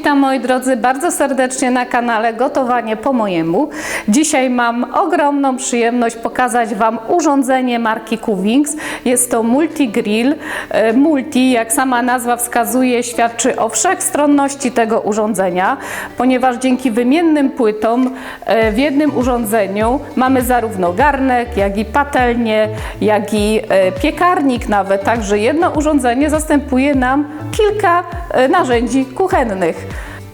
Witam moi drodzy bardzo serdecznie na kanale Gotowanie po mojemu. Dzisiaj mam ogromną przyjemność pokazać Wam urządzenie marki Cuvings. Jest to Multi Grill. E, Multi, jak sama nazwa wskazuje, świadczy o wszechstronności tego urządzenia, ponieważ dzięki wymiennym płytom e, w jednym urządzeniu mamy zarówno garnek, jak i patelnię, jak i e, piekarnik nawet. Także jedno urządzenie zastępuje nam kilka narzędzi kuchennych.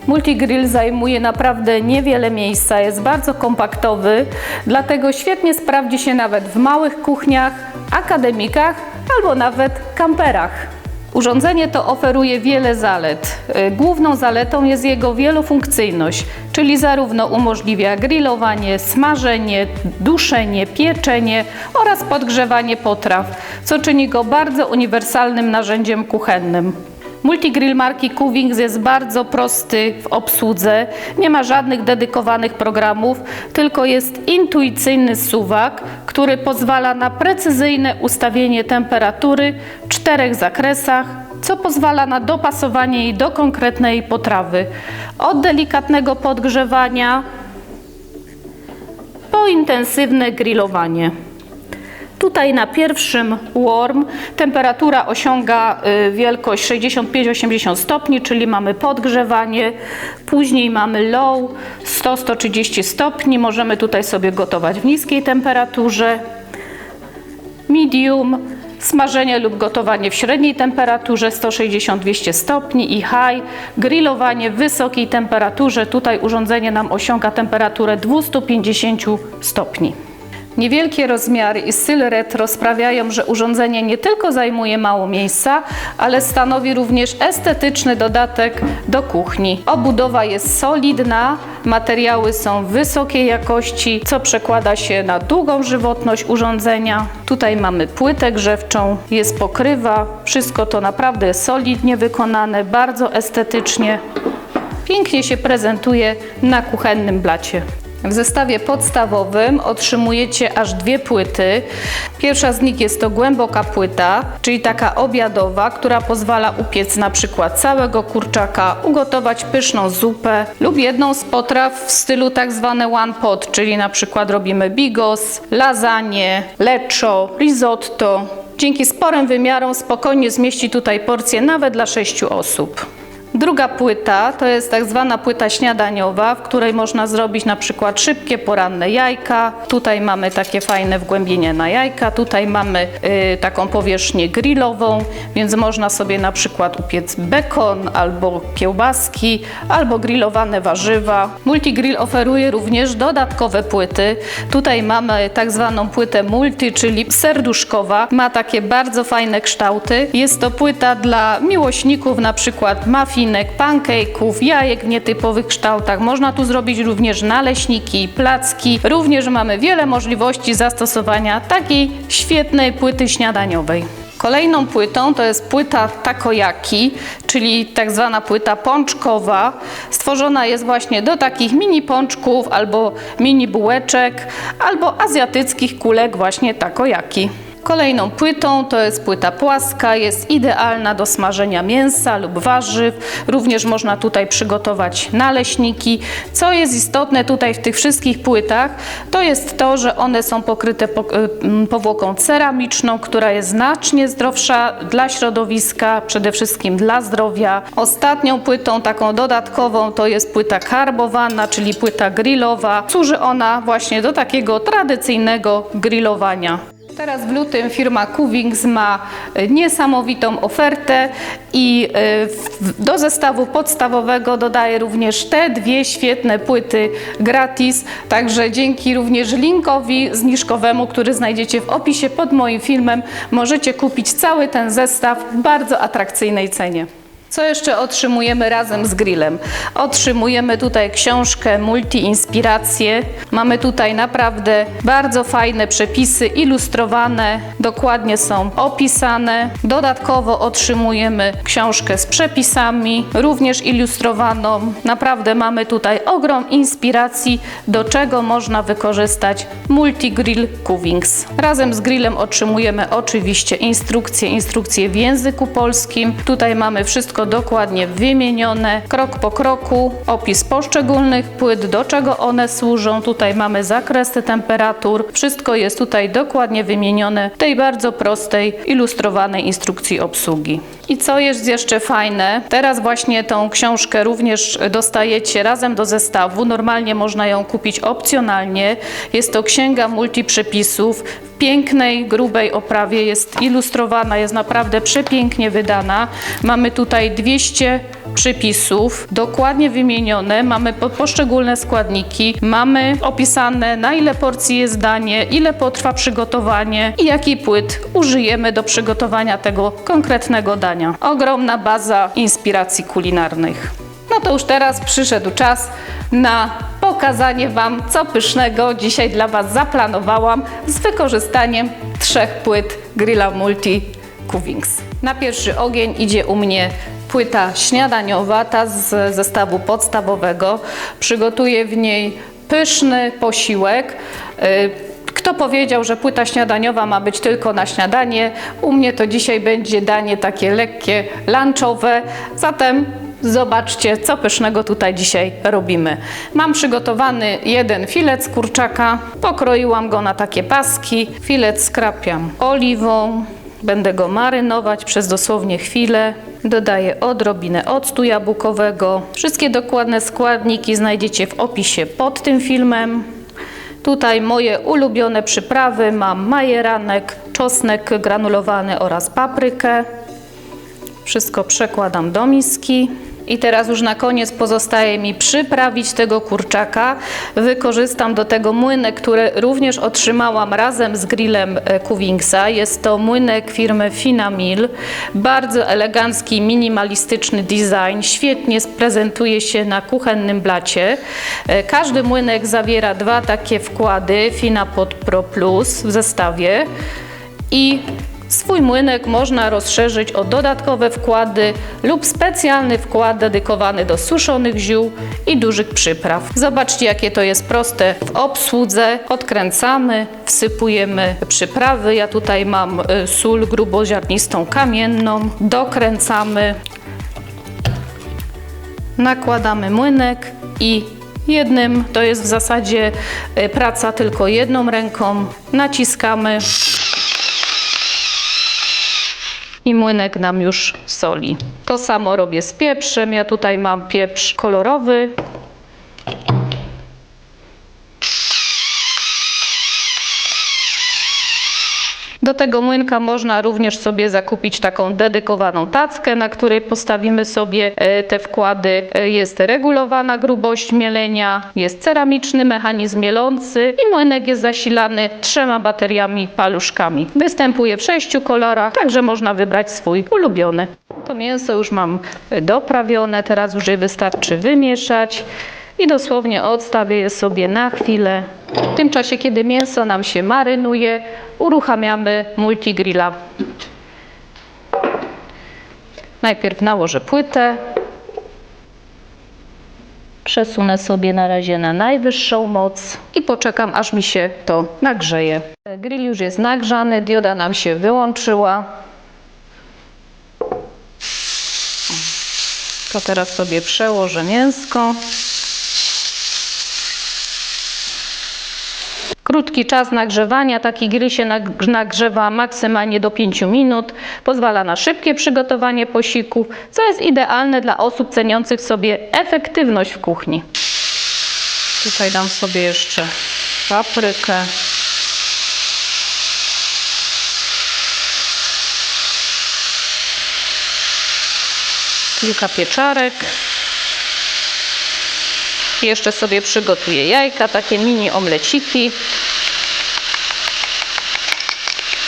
Multigrill zajmuje naprawdę niewiele miejsca, jest bardzo kompaktowy, dlatego świetnie sprawdzi się nawet w małych kuchniach, akademikach albo nawet kamperach. Urządzenie to oferuje wiele zalet. Y, Główną zaletą jest jego wielofunkcyjność, czyli zarówno umożliwia grillowanie, smażenie, duszenie, pieczenie oraz podgrzewanie potraw, co czyni go bardzo uniwersalnym narzędziem kuchennym. Multigrill marki Cuvings jest bardzo prosty w obsłudze, nie ma żadnych dedykowanych programów, tylko jest intuicyjny suwak, który pozwala na precyzyjne ustawienie temperatury w czterech zakresach, co pozwala na dopasowanie jej do konkretnej potrawy. Od delikatnego podgrzewania po intensywne grillowanie. Tutaj na pierwszym warm temperatura osiąga y, wielkość 65-80 stopni, czyli mamy podgrzewanie. Później mamy low 100-130 stopni. Możemy tutaj sobie gotować w niskiej temperaturze. Medium smażenie lub gotowanie w średniej temperaturze 160-200 stopni i high grillowanie w wysokiej temperaturze. Tutaj urządzenie nam osiąga temperaturę 250 stopni. Niewielkie rozmiary i styl retro sprawiają, że urządzenie nie tylko zajmuje mało miejsca, ale stanowi również estetyczny dodatek do kuchni. Obudowa jest solidna, materiały są wysokiej jakości, co przekłada się na długą żywotność urządzenia. Tutaj mamy płytę grzewczą, jest pokrywa, wszystko to naprawdę solidnie wykonane, bardzo estetycznie. Pięknie się prezentuje na kuchennym blacie. W zestawie podstawowym otrzymujecie aż dwie płyty. Pierwsza z nich jest to głęboka płyta, czyli taka obiadowa, która pozwala upiec na przykład całego kurczaka, ugotować pyszną zupę lub jedną z potraw w stylu tak zwane one pot, czyli na przykład robimy bigos, lasagne, leczo, risotto. Dzięki sporym wymiarom spokojnie zmieści tutaj porcję nawet dla sześciu osób. Druga płyta to jest tak zwana płyta śniadaniowa, w której można zrobić na przykład szybkie poranne jajka. Tutaj mamy takie fajne wgłębienie na jajka, tutaj mamy y, taką powierzchnię grillową, więc można sobie na przykład upiec bekon albo kiełbaski, albo grillowane warzywa. Multigrill oferuje również dodatkowe płyty. Tutaj mamy tak zwaną płytę multi, czyli serduszkowa. Ma takie bardzo fajne kształty. Jest to płyta dla miłośników na przykład muffin muffinek, pancake'ów, jajek w nietypowych kształtach. Można tu zrobić również naleśniki, placki. Również mamy wiele możliwości zastosowania takiej świetnej płyty śniadaniowej. Kolejną płytą to jest płyta takoyaki, czyli tak zwana płyta pączkowa. Stworzona jest właśnie do takich mini pączków albo mini bułeczek, albo azjatyckich kulek właśnie takoyaki. Kolejną płytą to jest płyta płaska, jest idealna do smażenia mięsa lub warzyw. Również można tutaj przygotować naleśniki. Co jest istotne tutaj w tych wszystkich płytach, to jest to, że one są pokryte powłoką ceramiczną, która jest znacznie zdrowsza dla środowiska, przede wszystkim dla zdrowia. Ostatnią płytą taką dodatkową to jest płyta karbowana, czyli płyta grillowa. Służy ona właśnie do takiego tradycyjnego grillowania. Teraz w lutym firma Cuvings ma e, niesamowitą ofertę i e, do zestawu podstawowego dodaje również te dwie świetne płyty gratis. Także dzięki również linkowi zniżkowemu, który znajdziecie w opisie pod moim filmem, możecie kupić cały ten zestaw w bardzo atrakcyjnej cenie. Co jeszcze otrzymujemy razem z grillem? Otrzymujemy tutaj książkę Multi-Inspiracje. Mamy tutaj naprawdę bardzo fajne przepisy ilustrowane, dokładnie są opisane. Dodatkowo otrzymujemy książkę z przepisami, również ilustrowaną. Naprawdę mamy tutaj ogrom inspiracji, do czego można wykorzystać Multi-Grill Cuvings. Razem z grillem otrzymujemy oczywiście instrukcje, instrukcje w języku polskim. Tutaj mamy wszystko dokładnie wymienione, krok po kroku, opis poszczególnych płyt, do czego one służą. Tutaj mamy zakresy temperatur. Wszystko jest tutaj dokładnie wymienione w tej bardzo prostej, ilustrowanej instrukcji obsługi. I co jest jeszcze fajne, teraz właśnie tą książkę również dostajecie razem do zestawu. Normalnie można ją kupić opcjonalnie. Jest to księga multiprzepisów w pięknej, grubej oprawie. Jest ilustrowana, jest naprawdę przepięknie wydana. Mamy tutaj 200 przepisów, dokładnie wymienione. Mamy po- poszczególne składniki, mamy opisane na ile porcji jest danie, ile potrwa przygotowanie i jaki płyt użyjemy do przygotowania tego konkretnego dania. Ogromna baza inspiracji kulinarnych. No to już teraz przyszedł czas na pokazanie Wam, co pysznego dzisiaj dla Was zaplanowałam z wykorzystaniem trzech płyt Grilla Multi Cuvings. Na pierwszy ogień idzie u mnie płyta śniadaniowa, ta z zestawu podstawowego. Przygotuję w niej pyszny posiłek. Y, Kto powiedział, że płyta śniadaniowa ma być tylko na śniadanie? U mnie to dzisiaj będzie danie takie lekkie, lunchowe. Zatem zobaczcie, co pysznego tutaj dzisiaj robimy. Mam przygotowany jeden filet z kurczaka. Pokroiłam go na takie paski. Filet skrapiam oliwą. Będę go marynować przez dosłownie chwilę. Dodaję odrobinę octu jabłkowego. Wszystkie dokładne składniki znajdziecie w opisie pod tym filmem. Tutaj moje ulubione przyprawy. Mam majeranek, czosnek granulowany oraz paprykę. Wszystko przekładam do miski. I teraz już na koniec pozostaje mi przyprawić tego kurczaka. Wykorzystam do tego młynek, który również otrzymałam razem z grillem e, Cuvingsa. Jest to młynek firmy Finamil. Bardzo elegancki, minimalistyczny design. Świetnie prezentuje się na kuchennym blacie. E, Każdy młynek zawiera dwa takie wkłady Finapod Pro Plus w zestawie. I Swój młynek można rozszerzyć o dodatkowe wkłady lub specjalny wkład dedykowany do suszonych ziół i dużych przypraw. Zobaczcie, jakie to jest proste w obsłudze. Odkręcamy, wsypujemy przyprawy. Ja tutaj mam y, sól gruboziarnistą kamienną. Dokręcamy, nakładamy młynek i jednym, to jest w zasadzie y, praca tylko jedną ręką, naciskamy i młynek nam już soli. To samo robię z pieprzem. Ja tutaj mam pieprz kolorowy. Do tego młynka można również sobie zakupić taką dedykowaną tackę, na której postawimy sobie e, te wkłady. E, Jest regulowana grubość mielenia, jest ceramiczny mechanizm mielący i młynek jest zasilany trzema bateriami paluszkami. Występuje w sześciu kolorach, także można wybrać swój ulubiony. To mięso już mam e, doprawione, teraz już je wystarczy wymieszać i dosłownie odstawię je sobie na chwilę. W tym czasie, kiedy mięso nam się marynuje, uruchamiamy multigrilla. Najpierw nałożę płytę. Przesunę sobie na razie na najwyższą moc i poczekam, aż mi się to nagrzeje. Grill już jest nagrzany, dioda nam się wyłączyła. To teraz sobie przełożę mięsko. Krótki czas nagrzewania, taki grill się nag- nagrzewa maksymalnie do 5 minut. Pozwala na szybkie przygotowanie posiłków, co jest idealne dla osób ceniących sobie efektywność w kuchni. Tutaj dam sobie jeszcze paprykę. Kilka pieczarek. Jeszcze sobie przygotuję jajka, takie mini omleciki.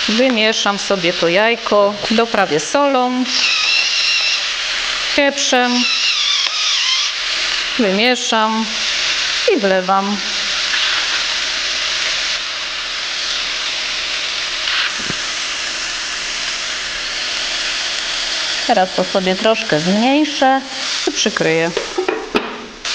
Wymieszam sobie to jajko, doprawię solą, pieprzem, wymieszam i wlewam. Teraz to sobie troszkę zmniejszę i przykryję.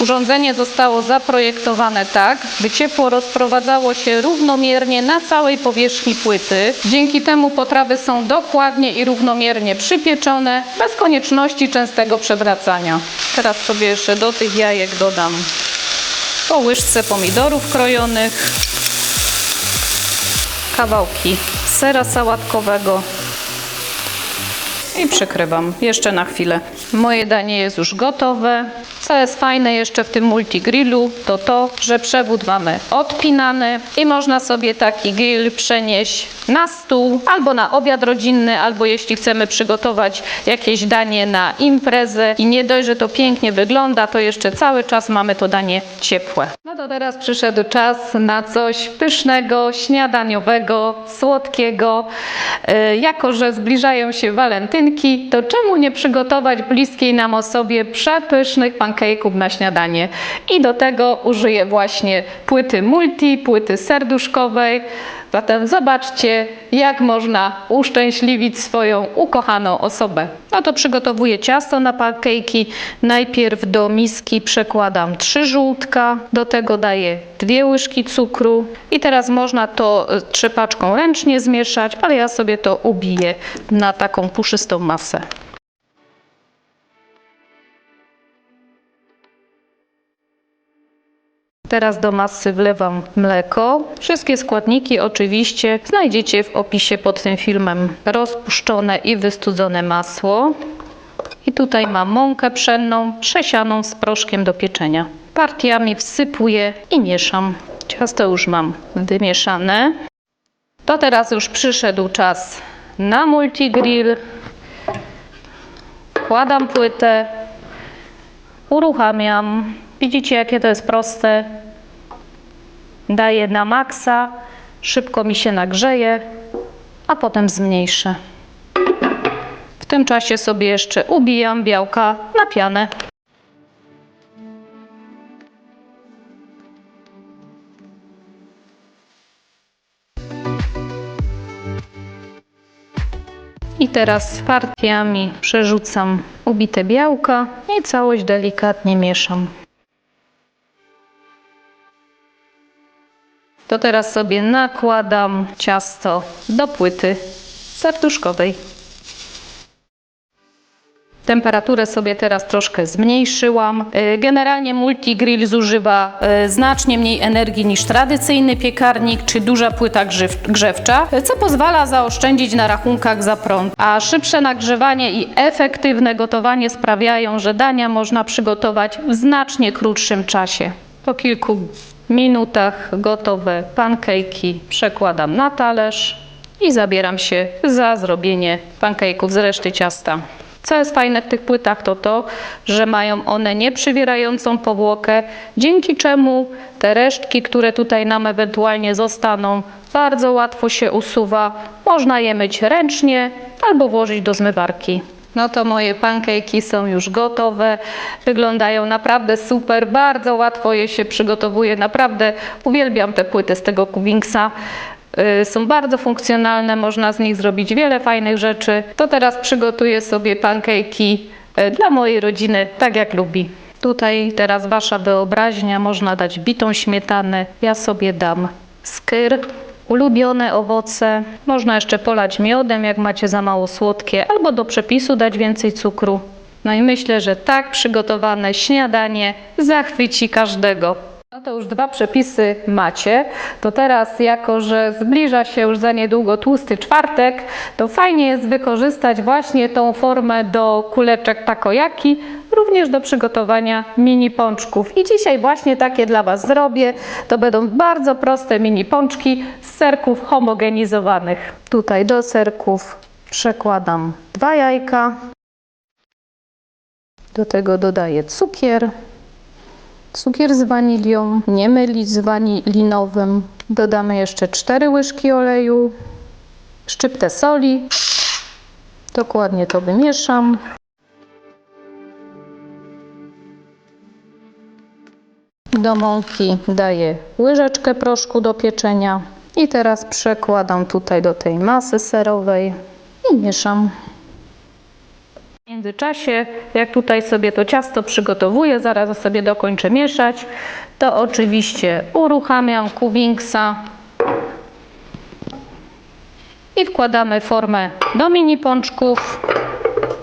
Urządzenie zostało zaprojektowane tak, by ciepło rozprowadzało się równomiernie na całej powierzchni płyty. Dzięki temu potrawy są dokładnie i równomiernie przypieczone, bez konieczności częstego przewracania. Teraz sobie jeszcze do tych jajek dodam po łyżce pomidorów krojonych, kawałki sera sałatkowego i przykrywam jeszcze na chwilę. Moje danie jest już gotowe. Co jest fajne jeszcze w tym multigrillu, to to, że przewód mamy odpinany i można sobie taki grill przenieść na stół albo na obiad rodzinny, albo jeśli chcemy przygotować jakieś danie na imprezę i nie dość, że to pięknie wygląda, to jeszcze cały czas mamy to danie ciepłe. No to teraz przyszedł czas na coś pysznego, śniadaniowego, słodkiego. E, Jako, że zbliżają się walentynki, to czemu nie przygotować bliskiej nam osobie przepysznych pancake'ów na śniadanie? I do tego użyję właśnie płyty multi, płyty serduszkowej. Zatem zobaczcie, jak można uszczęśliwić swoją ukochaną osobę. No to przygotowuję ciasto na pancake'i. Najpierw do miski przekładam trzy żółtka, do tego daję dwie łyżki cukru i teraz można to e, trzepaczką ręcznie zmieszać, ale ja sobie to ubiję na taką puszystą masę. Teraz do masy wlewam mleko. Wszystkie składniki oczywiście znajdziecie w opisie pod tym filmem. Rozpuszczone i wystudzone masło. I tutaj mam mąkę pszenną przesianą z proszkiem do pieczenia. Partiami wsypuję i mieszam. Ciasto już mam wymieszane. To teraz już przyszedł czas na multigrill. Wkładam płytę, uruchamiam. Widzicie, jakie to jest proste. Daję na maksa, szybko mi się nagrzeje, a potem zmniejszę. W tym czasie sobie jeszcze ubijam białka na pianę. I teraz partiami przerzucam ubite białka i całość delikatnie mieszam. To teraz sobie nakładam ciasto do płyty serduszkowej. Temperaturę sobie teraz troszkę zmniejszyłam. Y, Generalnie multigrill zużywa y, znacznie mniej energii niż tradycyjny piekarnik czy duża płyta grzew- grzewcza, y, co pozwala zaoszczędzić na rachunkach za prąd. A szybsze nagrzewanie i efektywne gotowanie sprawiają, że dania można przygotować w znacznie krótszym czasie. Po kilku minutach gotowe pancake'i przekładam na talerz i zabieram się za zrobienie pancake'ów z reszty ciasta. Co jest fajne w tych płytach, to to, że mają one nieprzywierającą powłokę, dzięki czemu te resztki, które tutaj nam ewentualnie zostaną, bardzo łatwo się usuwa. Można je myć ręcznie albo włożyć do zmywarki. No to moje pancake'i są już gotowe. Wyglądają naprawdę super, bardzo łatwo je się przygotowuje. Naprawdę uwielbiam te płyty z tego Cubinksa. Y, Są bardzo funkcjonalne, można z nich zrobić wiele fajnych rzeczy. To teraz przygotuję sobie pancake'i y, dla mojej rodziny, tak jak lubi. Tutaj teraz wasza wyobraźnia, można dać bitą śmietanę. Ja sobie dam skyr, ulubione owoce. Można jeszcze polać miodem, jak macie za mało słodkie, albo do przepisu dać więcej cukru. No i myślę, że tak przygotowane śniadanie zachwyci każdego. No to już dwa przepisy macie. To teraz, jako że zbliża się już za niedługo tłusty czwartek, to fajnie jest wykorzystać właśnie tą formę do kuleczek takoyaki, również do przygotowania mini pączków. I dzisiaj właśnie takie dla Was zrobię. To będą bardzo proste mini pączki z serków homogenizowanych. Tutaj do serków przekładam dwa jajka. Do tego dodaję cukier cukier z wanilią, nie mylić z wanilinowym. Dodamy jeszcze 4 łyżki oleju, szczyptę soli. Dokładnie to wymieszam. Do mąki daję łyżeczkę proszku do pieczenia i teraz przekładam tutaj do tej masy serowej i mieszam. W międzyczasie jak tutaj sobie to ciasto przygotowuję, zaraz sobie dokończę mieszać, to oczywiście uruchamiam Kuvingsa i wkładamy formę do mini pączków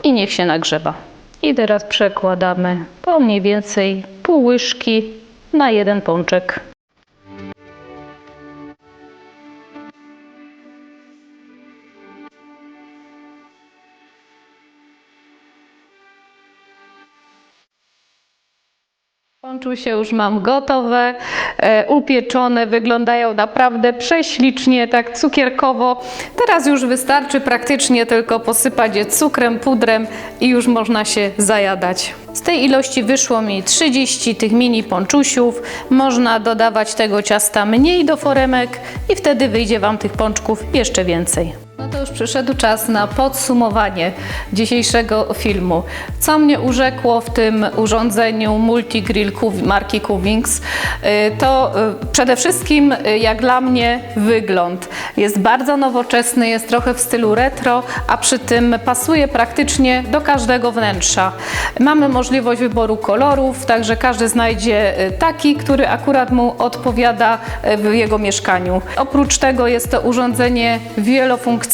i niech się nagrzewa. I teraz przekładamy po mniej więcej pół łyżki na jeden pączek. Pączusie już mam gotowe, e, upieczone, wyglądają naprawdę prześlicznie, tak cukierkowo. Teraz już wystarczy praktycznie tylko posypać je cukrem, pudrem i już można się zajadać. Z tej ilości wyszło mi 30 tych mini pączusiów. Można dodawać tego ciasta mniej do foremek i wtedy wyjdzie Wam tych pączków jeszcze więcej. No to już przyszedł czas na podsumowanie dzisiejszego filmu. Co mnie urzekło w tym urządzeniu Multigrill marki Kuvings, y, to y, przede wszystkim y, jak dla mnie wygląd. Jest bardzo nowoczesny, jest trochę w stylu retro, a przy tym pasuje praktycznie do każdego wnętrza. Mamy możliwość wyboru kolorów, także każdy znajdzie taki, który akurat mu odpowiada w jego mieszkaniu. Oprócz tego jest to urządzenie wielofunkcyjne.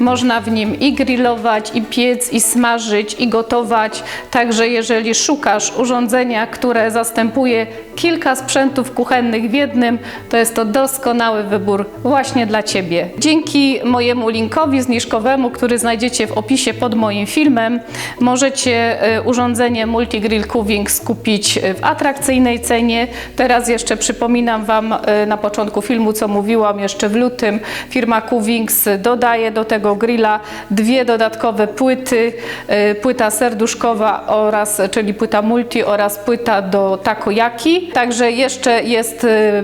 Można w nim i grillować, i piec, i smażyć, i gotować. Także jeżeli szukasz urządzenia, które zastępuje kilka sprzętów kuchennych w jednym, to jest to doskonały wybór właśnie dla Ciebie. Dzięki mojemu linkowi zniżkowemu, który znajdziecie w opisie pod moim filmem, możecie e, urządzenie Multigrill Cuvings kupić e, w atrakcyjnej cenie. Teraz jeszcze przypominam Wam e, na początku filmu, co mówiłam jeszcze w lutym, firma Cuvings dodaje do tego grilla dwie dodatkowe płyty, e, płyta serduszkowa oraz, czyli płyta multi oraz płyta do takoyaki. Także jeszcze jest e,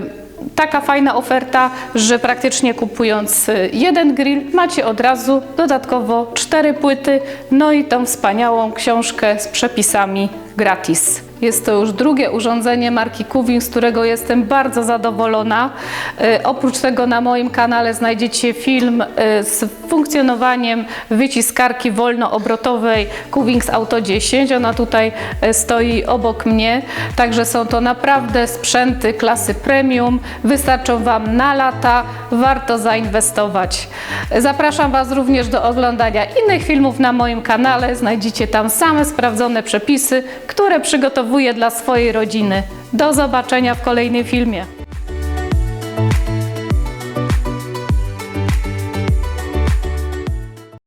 taka fajna oferta, że praktycznie kupując y, jeden grill macie od razu dodatkowo cztery płyty, no i tą wspaniałą książkę z przepisami gratis. Jest to już drugie urządzenie marki Cuving, z którego jestem bardzo zadowolona. Y, Oprócz tego na moim kanale znajdziecie film y, z funkcjonowaniem wyciskarki wolnoobrotowej Cuvings Auto 10. Ona tutaj y, stoi obok mnie. Także są to naprawdę sprzęty klasy premium. Wystarczą Wam na lata. Warto zainwestować. Zapraszam Was również do oglądania innych filmów na moim kanale. Znajdziecie tam same sprawdzone przepisy, które dla swojej rodziny. Do zobaczenia w kolejnym filmie.